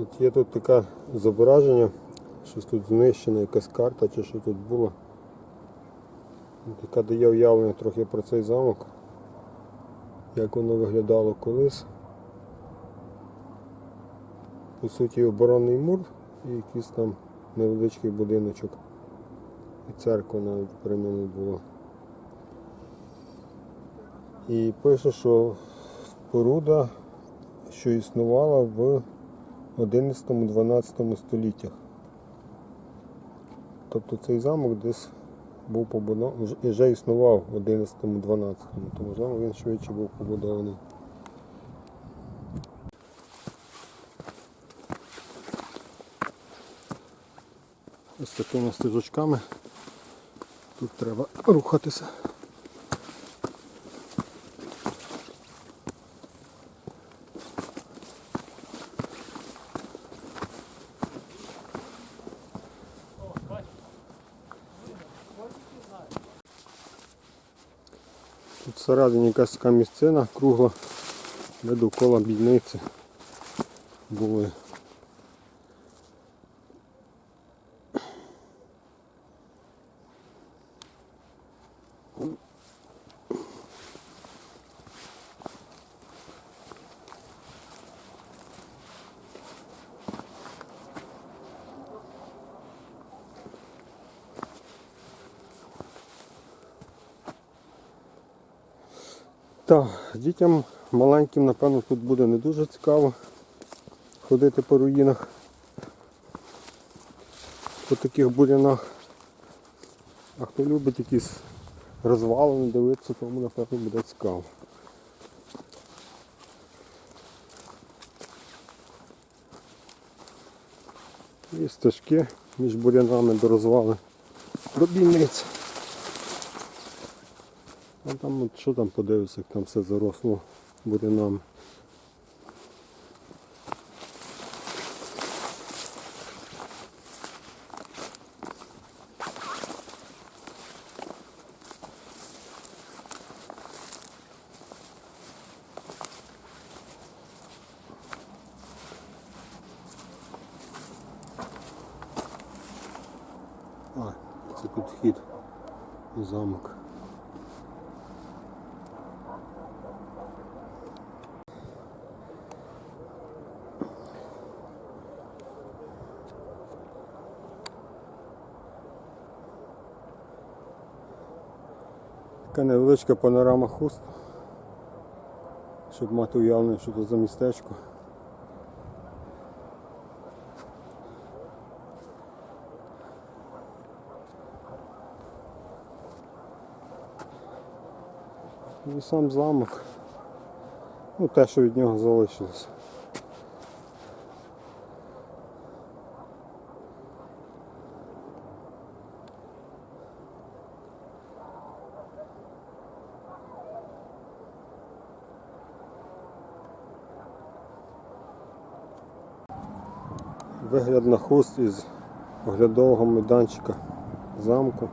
От є тут таке зображення, щось тут знищена якась карта чи що тут було. Яка дає уявлення трохи про цей замок, як воно виглядало колись. По суті оборонний мур і якийсь там невеличкий будиночок. І церква навіть при ньому була. І пише, що споруда, що існувала в 11-12 століттях. Тобто цей замок десь був побудований, вже- існував в 11-12, то можливо він швидше був побудований. Ось такими стежочками тут треба рухатися. Всередині якась така місцина кругла, де довкола бійниці були. Так, дітям маленьким, напевно, тут буде не дуже цікаво ходити по руїнах, по таких бурянах. А хто любить якісь розвалини дивитися, тому напевно буде цікаво. І стежки між бурянами до розвали до бійниць. А там от що там подивишся, як там все заросло бурянами. А, це тут вхід у замок. Така невеличка панорама хуст, щоб мати уявлення, що це за містечко. І сам замок. Ну те, що від нього залишилось. Вигляд на хуст із оглядового майданчика замку.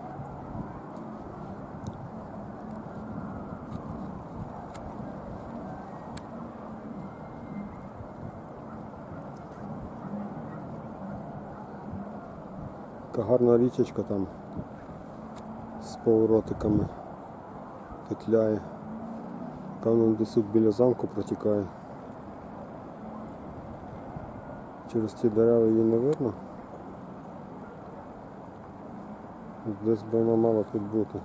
Така гарна річечка там з поворотиками петляє. Певно десь тут біля замку протікає. Через ті дерева її не видно. Десь би вона мала тут бути.